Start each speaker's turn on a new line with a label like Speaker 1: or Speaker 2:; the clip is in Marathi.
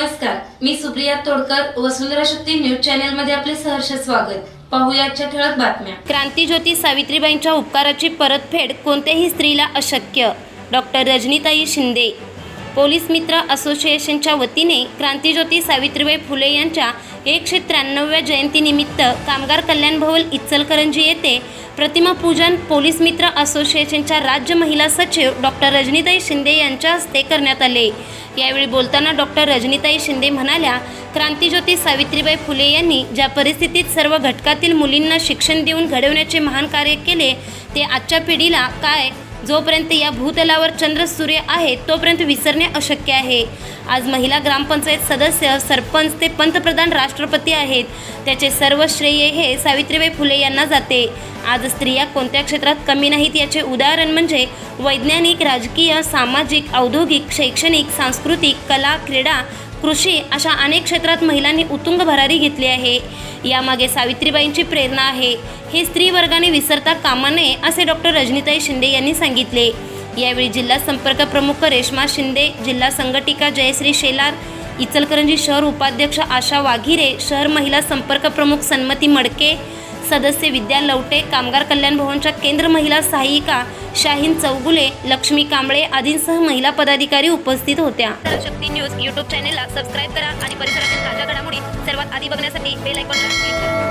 Speaker 1: नमस्कार मी सुप्रिया तोडकर वसुंधरा शक्ती न्यूज चॅनलमध्ये आपले सहर्ष स्वागत. पाहुयाच्या ठळक बातम्या.
Speaker 2: क्रांतीज्योती सावित्रीबाईंच्या उपकाराची परतफेड कोणत्याही स्त्रीला अशक्य. डॉक्टर रजनीताई शिंदे. पोलीस मित्र असोसिएशनच्या वतीने क्रांतीज्योती सावित्रीबाई फुले यांच्या एकशे त्र्याण्णव्या जयंतीनिमित्त कामगार कल्याण भवन इचलकरंजी येथे प्रतिमा पूजन पोलीस मित्र असोसिएशनच्या राज्य महिला सचिव डॉक्टर रजनीताई शिंदे यांच्या हस्ते करण्यात आले. यावेळी बोलताना डॉक्टर रजनीताई शिंदे म्हणाल्या क्रांतीज्योती सावित्रीबाई फुले यांनी ज्या परिस्थितीत सर्व घटकातील मुलींना शिक्षण देऊन घडवण्याचे महान कार्य केले ते आजच्या पिढीला काय जोपर्यंत या भूतलावर चंद्र सूर्य आहे तोपर्यंत विसरणे अशक्य आहे. आज महिला ग्रामपंचायत सदस्य सरपंच ते पंतप्रधान राष्ट्रपती आहेत. त्याचे सर्व श्रेय हे सावित्रीबाई फुले यांना जाते. आज स्त्रिया कोणत्या क्षेत्रात कमी नाहीत याचे उदाहरण म्हणजे वैज्ञानिक राजकीय सामाजिक औद्योगिक शैक्षणिक सांस्कृतिक कला क्रीडा कृषी अशा अनेक क्षेत्रात महिलांनी उत्तुंग भरारी घेतली आहे. यामागे सावित्रीबाईंची प्रेरणा आहे. हे स्त्री वर्गाने विसरता कामा नये असे डॉक्टर रजनीताई शिंदे यांनी सांगितले. यावेळी जिल्हा संपर्क प्रमुख रेश्मा शिंदे जिल्हा संघटिका जयश्री शेलार इचलकरंजी शहर उपाध्यक्ष आशा वाघिरे शहर महिला संपर्क प्रमुख सन्मती मडके सदस्य विद्या लवटे कामगार कल्याण भवनच्या केंद्र महिला सहाय्यिका शाहीन चौगुले लक्ष्मी कांबळे आदींसह महिला पदाधिकारी उपस्थित होत्या. शक्ती न्यूज युट्यूब चॅनेलला सबस्क्राईब करा आणि परिसरातील ताज्या घडामोडी सर्वात आधी बघण्यासाठी बेल आयकॉनला क्लिक करा.